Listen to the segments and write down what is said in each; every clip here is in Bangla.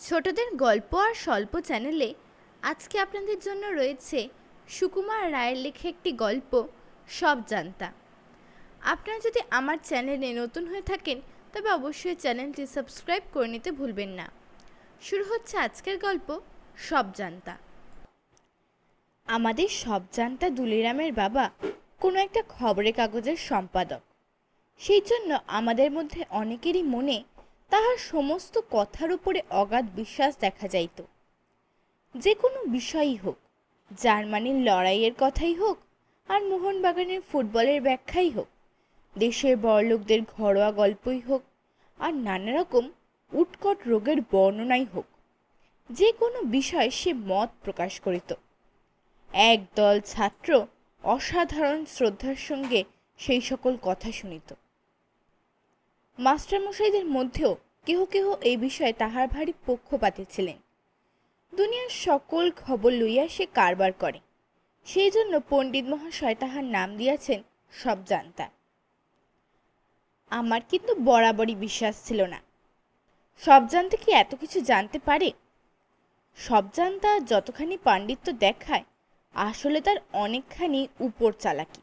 ছোটদের গল্প আর স্বল্প চ্যানেলে আজকে আপনাদের জন্য রয়েছে সুকুমার রায়ের লেখা একটি গল্প, সব জানতা। আপনারা যদি আমার চ্যানেলে নতুন হয়ে থাকেন, তবে অবশ্যই চ্যানেলটি সাবস্ক্রাইব করে নিতে ভুলবেন না। শুরু হচ্ছে আজকের গল্প, সব জানতা। আমাদের সব জানতা দুলিরামের বাবা কোনো একটা খবরের কাগজের সম্পাদক। সেই জন্য আমাদের মধ্যে অনেকেরই মনে তাহার সমস্ত কথার উপরে অগাধ বিশ্বাস দেখা যাইত। যে কোনো বিষয়ই হোক, জার্মানির লড়াইয়ের কথাই হোক আর মোহনবাগানের ফুটবলের ব্যাখ্যাই হোক, দেশের বড়লোকদের ঘরোয়া গল্পই হোক আর নানা রকম উৎকট রোগের বর্ণনাই হোক, যে কোনো বিষয়ে সে মত প্রকাশ করিত। একদল ছাত্র অসাধারণ শ্রদ্ধার সঙ্গে সেই সকল কথা শুনিত। মাস্টারমশাইদের মধ্যেও কেহ কেহ এই বিষয়ে তাহার ভারী পক্ষপাতী ছিলেন। দুনিয়ার সকল খবর লইয়া সে কারবার করে। সেই জন্য পণ্ডিত মহাশয় তাহার নাম দিয়াছেন সব জানতা আমার কিন্তু বরাবরই বিশ্বাস ছিল না। সব জানতে কি এত কিছু জানতে পারে? সব জানতা যতখানি পাণ্ডিত্য দেখায়, আসলে তার অনেকখানি উপর চালাকি।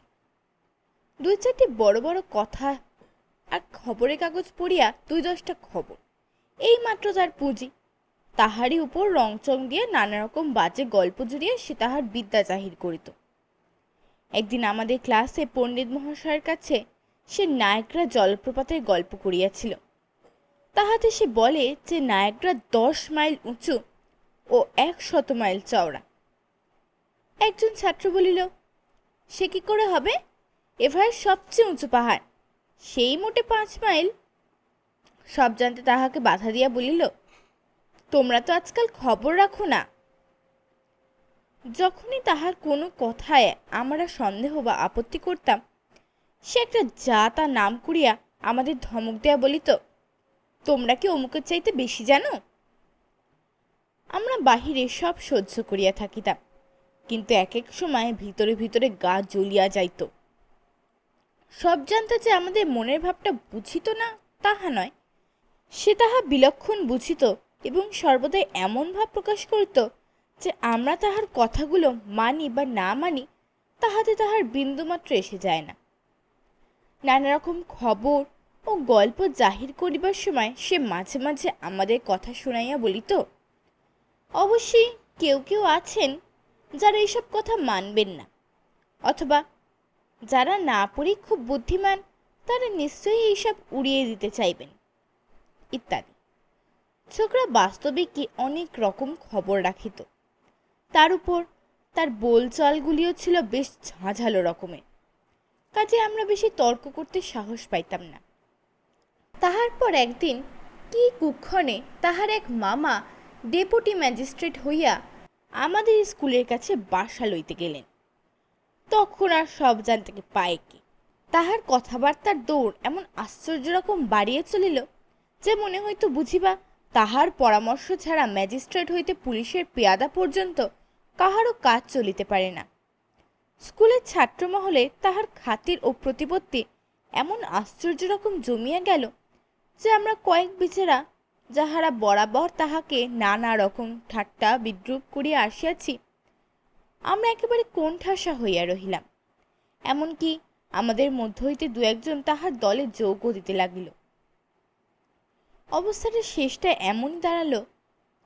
দুই চারটি বড় বড় কথা আর খবরের কাগজ পড়িয়া দুই দশটা খবর। এই মাত্র তার পুঁজি, তাহারই উপর রংচং দিয়ে নানা রকম বাজে গল্প জুড়িয়ে সে তাহার বিদ্যা জাহির করিত। একদিন আমাদের ক্লাসে পণ্ডিত মহাশয়ের কাছে সে নায়করা জলপ্রপাতের গল্প করিয়াছিল। তাহাতে সে বলে যে নায়করা দশ মাইল উঁচু ও এক শত মাইল চওড়া। একজন ছাত্র বলিল, সে কি করে হবে? এভারেস্ট সবচেয়ে উঁচু পাহাড়। সেই মোটে পাঁচ মাইল? সব জানতে তাহাকে বাধা দিয়া বলিল, তোমরা তো আজকাল খবর রাখো না। যখনই তাহার কোনো কথায় আমরা সন্দেহ বা আপত্তি করতাম, সে একটা যা তা নাম করিয়া আমাদের ধমক দেয়া বলিত, তোমরা কি অমুকের চাইতে বেশি জানো? আমরা বাহিরে সব সহ্য করিয়া থাকিতাম, কিন্তু এক এক সময় ভিতরে ভিতরে গা জ্বলিয়া যাইত। সব জানতে যে আমাদের মনের ভাবটা বুঝিত না, তাহা নয়। সে তাহা বিলক্ষণ বুঝিত এবং সর্বদাই এমন ভাব প্রকাশ করিত যে আমরা তাহার কথাগুলো মানি বা না মানি, তাহাতে তাহার বিন্দুমাত্র এসে যায় না। নানা রকম খবর ও গল্প জাহির করিবার সময় সে মাঝে মাঝে আমাদের কথা শুনাইয়া বলিত, অবশ্যই কেউ কেউ আছেন যারা এইসব কথা মানবেন না, অথবা যারা না পড়ে খুব বুদ্ধিমান, তারা নিশ্চয়ই এইসব উড়িয়ে দিতে চাইবেন, ইত্যাদি। ছোকরা বাস্তবে কি অনেক রকম খবর রাখিত তার উপর তার বোলচালগুলিও ছিল বেশ ঝাঁঝালো রকমের। কাজে আমরা বেশি তর্ক করতে সাহস পাইতাম না। তাহার পর একদিন কি কুক্ষণে তাহার এক মামা ডেপুটি ম্যাজিস্ট্রেট হইয়া আমাদের স্কুলের কাছে বাসা লইতে গেলেন। তখন আর সব জানতে পায় কি? তাহার কথাবার্তার দৌড় এমন আশ্চর্য রকম বাড়িয়ে চলিল যে মনে হইতো বুঝিবা, তাহার পরামর্শ ছাড়া ম্যাজিস্ট্রেট হইতে পুলিশের পেয়াদা পর্যন্ত কাহারও কাজ চলিতে পারে না। স্কুলের ছাত্রমহলে তাহার খাতির ও প্রতিপত্তি এমন আশ্চর্য রকম জমিয়া গেল যে আমরা কয়েক বেচারা, যাহারা বরাবর তাহাকে নানা রকম ঠাট্টা বিদ্রুপ করিয়া আসিয়াছি আমরা একেবারে কোণঠাসা হইয়া রহিলাম। এমনকি আমাদের মধ্য হইতে দু একজন তাহার দলে যোগও দিতে লাগিল। অবস্থাটা শেষটা এমনই দাঁড়াল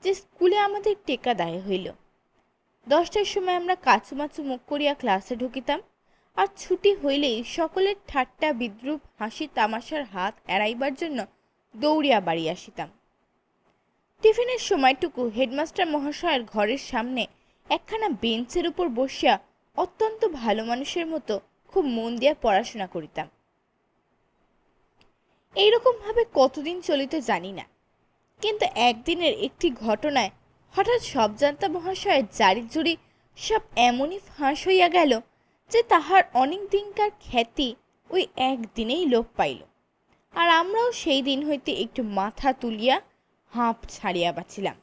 যে স্কুলে আমাদের টেকা দায় হইল। দশটার সময় আমরা কাচুমাচু মুখ করিয়া ক্লাসে ঢুকিতাম আর ছুটি হইলেই সকলের ঠাট্টা, বিদ্রুপ, হাসি, তামাশার হাত এড়াইবার জন্য দৌড়িয়া বাড়ি আসিতাম। টিফিনের সময়টুকু হেডমাস্টার মহাশয়ের ঘরের সামনে একখানা বেঞ্চের উপর বসিয়া অত্যন্ত ভালো মানুষের মতো খুব মন দিয়া পড়াশোনা করিতাম। এইরকমভাবে কতদিন চলিত জানি না। কিন্তু একদিনের একটি ঘটনায় হঠাৎ সব জানতা মহাশয়ের জারি জুড়ি সব এমনই ফাঁস হইয়া গেল যে তাহার অনেক দিনকার খ্যাতি ওই একদিনেই লোপ পাইল। আর আমরাও সেই দিন হইতে একটু মাথা তুলিয়া হাঁপ ছাড়িয়া বাঁচিলাম।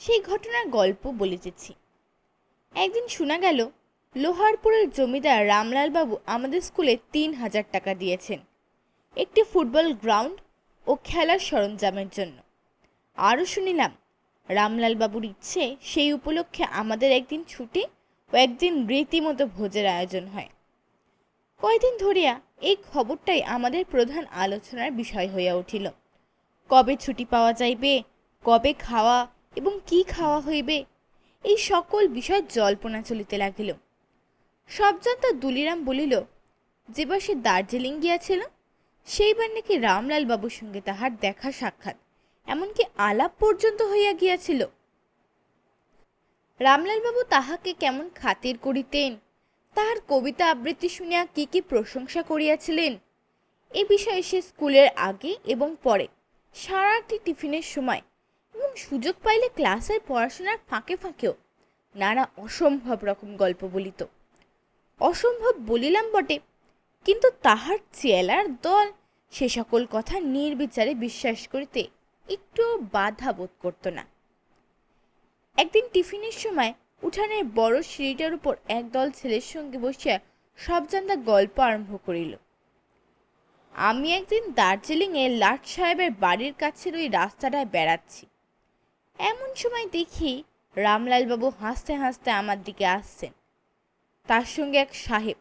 সেই ঘটনার গল্প বলিতেছি একদিন শোনা গেল, লোহারপুরের জমিদার রামলাল বাবু আমাদের স্কুলে তিন হাজার টাকা দিয়েছেন। একটি ফুটবল গ্রাউন্ড ও খেলার সরঞ্জামের জন্য। আরও শুনিলাম, রামলাল বাবুর ইচ্ছে সেই উপলক্ষে আমাদের একদিন ছুটি ও একদিন রীতিমতো ভোজের আয়োজন হয়। কয়দিন ধরিয়া এই খবরটাই আমাদের প্রধান আলোচনার বিষয় হইয়া উঠিল। কবে ছুটি পাওয়া যাইবে, কবে খাওয়া এবং কি খাওয়া হইবে? এই সকল বিষয় জল্পনা চলিতে লাগিল। সবজান্তা দুলিরাম বলিল যেবার সে দার্জিলিং গিয়াছিল, সেইবার নাকি রামলাল বাবুর সঙ্গে তাহার দেখা সাক্ষাৎ, এমনকি আলাপ পর্যন্ত হইয়া গিয়াছিল। রামলালবাবু তাহাকে কেমন খাতির করিতেন? তাহার কবিতা আবৃত্তি শুনিয়া কি কি প্রশংসা করিয়াছিলেন? এ বিষয়ে সে স্কুলের আগে এবং পরে সারাটি টিফিনের সময় এবং সুযোগ পাইলে ক্লাসের পড়াশোনার ফাঁকে ফাঁকেও নানা অসম্ভব রকম গল্প বলিত। অসম্ভব বলিলাম বটে, কিন্তু তাহার চেলার দল সে সকল কথা নির্বিচারে বিশ্বাস করিতে একটু বাধা বোধ করত না। একদিন টিফিনের সময় উঠানের বড় সিঁড়িটার উপর একদল ছেলের সঙ্গে বসিয়া সব জানতা গল্প আরম্ভ করিল। আমি একদিন দার্জিলিংয়ে লাট সাহেবের বাড়ির কাছের ওই রাস্তাটায় বেড়াচ্ছি। এমন সময় দেখি রামলালবাবু হাসতে হাসতে আমার দিকে আসছেন। তার সঙ্গে এক সাহেব।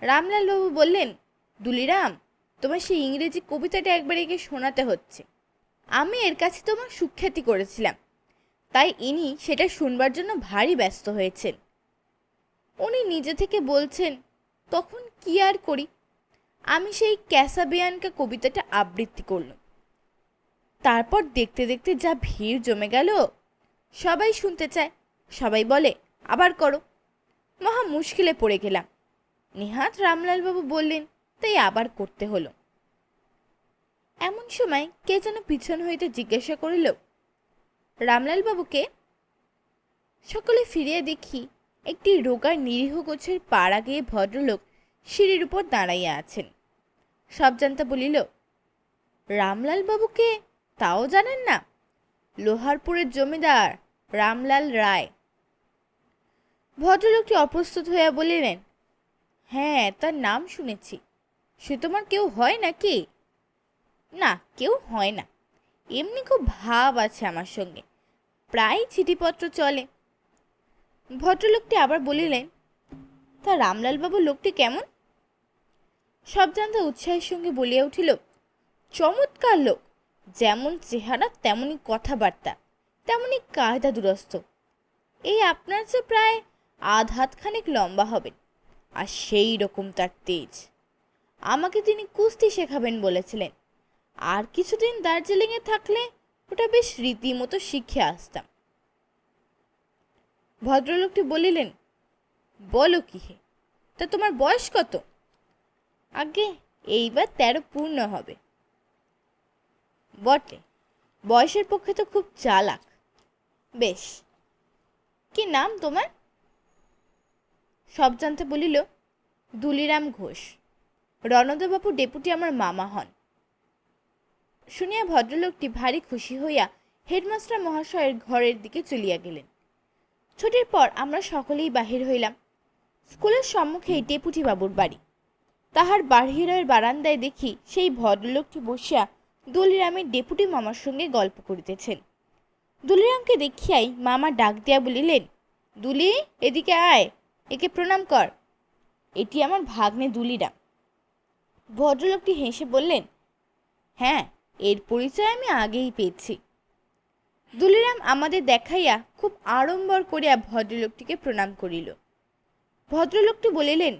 রামলালবাবু বললেন, দুলিরাম, তোমার সেই ইংরেজি কবিতাটা একবার একে শোনাতে হচ্ছে। আমি এর কাছে তোমার সুখ্যাতি করেছিলাম। তাই ইনি সেটা শুনবার জন্য ভারী ব্যস্ত হয়েছেন। উনি নিজে থেকে বলছেন, তখন কি আর করি? আমি সেই ক্যাসাবিয়ানকা কবিতাটা আবৃত্তি করলাম। তারপর দেখতে দেখতে যা ভিড় জমে গেল, সবাই শুনতে চায়। সবাই বলে, আবার করো। মহা মুশকিলে পড়ে গেলাম। নিহাত রামলালবাবু বললেন, তাই আবার করতে হলো। এমন সময় কে যেন পিছন হইতে জিজ্ঞাসা করিল, রামলাল বাবুকে? সকলে ফিরিয়ে দেখি একটি রোগার নিরীহ গোছের পাড়া গিয়ে ভদ্রলোক সিঁড়ির উপর দাঁড়াইয়া আছেন। সব জানতা বলিল, রামলাল বাবুকে তাও জানেন না? লোহারপুরের জমিদার রামলাল রায়। ভদ্রলোকটি অপ্রস্তুত হইয়া বলিলেন হ্যাঁ তার নাম শুনেছি। সে তোমার কেউ হয় নাকি? না, কেউ হয় না। এমনি খুব ভাব আছে আমার সঙ্গে। প্রায় চিঠিপত্র চলে। ভদ্রলোকটি আবার বলিলেন, তা রামলালবাবু লোকটি কেমন? সব জানতা উৎসাহের সঙ্গে বলিয়া উঠিল, চমৎকার লোক। যেমন চেহারা তেমনি কথাবার্তা তেমনি কায়দা দুরস্ত। এই আপনার যে প্রায় আধ হাতখানেক লম্বা হবেন, আর সেই রকম তার তেজ। আমাকে তিনি কুস্তি শেখাবেন বলেছিলেন। আর কিছুদিন দার্জিলিংয়ে থাকলে ওটা বেশ রীতিমতো শিখে আসতাম। ভদ্রলোকটি বলিলেন, বলো কি হে, তা তোমার বয়স কত? আগে এইবার তেরো পূর্ণ হবে। বটে। বয়সের পক্ষে তো খুব চালাক। বেশ। কি নাম তোমার? সব জানতে বলিল, দুলিরাম ঘোষ। রণদাবাবু ডেপুটি আমার মামা হন। শুনিয়া ভদ্রলোকটি ভারী খুশি হইয়া হেডমাস্টার মহাশয়ের ঘরের দিকে চলিয়া গেলেন। ছুটির পর আমরা সকলেই বাহির হইলাম। স্কুলের সম্মুখেই ডেপুটি বাবুর বাড়ি। তাহার বাহিরের বারান্দায় দেখি সেই ভদ্রলোকটি বসিয়া দুলিরামের ডেপুটি মামার সঙ্গে গল্প করিতেছেন। দুলিরামকে দেখিয়াই মামা ডাক দিয়া বলিলেন, দুলি, এদিকে আয়, একে প্রণাম কর। এটি আমার ভাগ্নে দুলিরাম ভদ্রলোকটি হেসে বললেন হ্যাঁ এর পরিচয় আমি আগেই পেয়েছি। দুলিরাম আমাদের দেখাইয়া খুব আড়ম্বর করিয়া ভদ্রলোকটিকে প্রণাম করিল। ভদ্রলোকটি বলিলেন,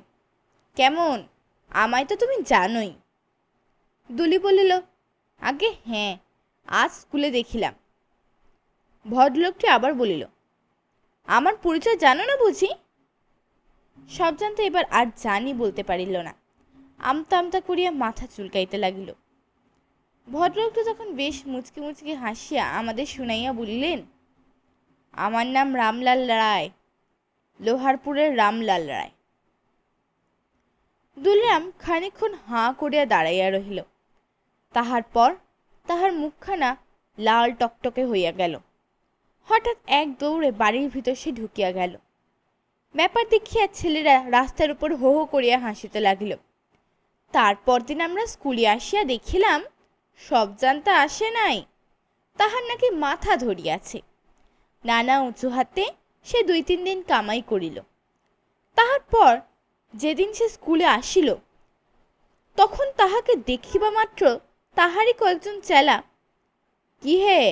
কেমন? আমায় তো তুমি জানোই। দুলি বলিল আগে হ্যাঁ আজ স্কুলে দেখিলাম। ভদ্রলোকটি আবার বলিল, আমার পরিচয় জানো না বুঝি? সব জানতে এবার আর জানি বলতে পারিল না। আমতা আমতা করিয়া মাথা চুলকাইতে লাগিল। ভদ্রলোকটা যখন বেশ মুচকি মুচকি হাসিয়া আমাদের শুনাইয়া বলিলেন, আমার নাম রামলাল রায়, লোহারপুরের রামলাল রায়। দুলরাম খানিক্ষণ হাঁ করিয়া দাঁড়াইয়া রহিল। তাহার পর তাহার মুখখানা লাল টকটকে হইয়া গেল। হঠাৎ এক দৌড়ে বাড়ির ভিতর সে ঢুকিয়া গেল। ব্যাপার দেখিয়া ছেলেরা রাস্তার উপর হো হো করিয়া হাসিতে লাগিল। তারপর দিন আমরা স্কুলে আসিয়া দেখিলাম, সব জানতা আসে নাই। তাহার নাকি মাথা ধরিয়াছে। নানা উঁচু হাতে সে দুই তিন দিন কামাই করিল। তাহার পর যেদিন সে স্কুলে আসিল, তখন তাহাকে দেখিবা মাত্র তাহারই কয়েকজন চেলা। কি হে,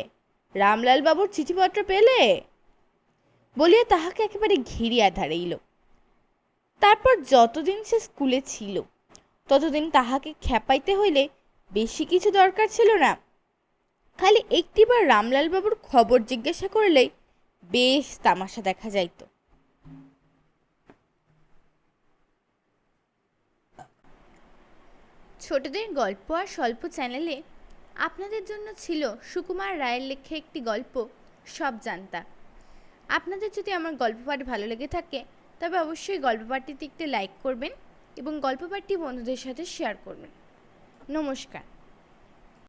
রামলাল বাবুর চিঠিপত্র পেলে? বলিয়া তাহাকে একেবারে ঘিরিয়া দাঁড়াইল তারপর যতদিন সে স্কুলে ছিল, ততদিন তাহাকে খেপাইতে হইলে বেশি কিছু দরকার ছিল না। খালি একটিবার রামলাল বাবুর খবর জিজ্ঞাসা করলেই বেশ তামাশা দেখা যাইত। ছোটদের গল্প আর স্বল্প চ্যানেলে আপনাদের জন্য ছিল সুকুমার রায়ের লেখা একটি গল্প, সব জানতা। আপনাদের যদি আমার গল্প পাঠ ভালো লেগে থাকে, তবে অবশ্যই গল্প পাঠটিতে একটি লাইক করবেন এবং গল্প পাঠটি বন্ধুদের সাথে শেয়ার করবেন। নমস্কার।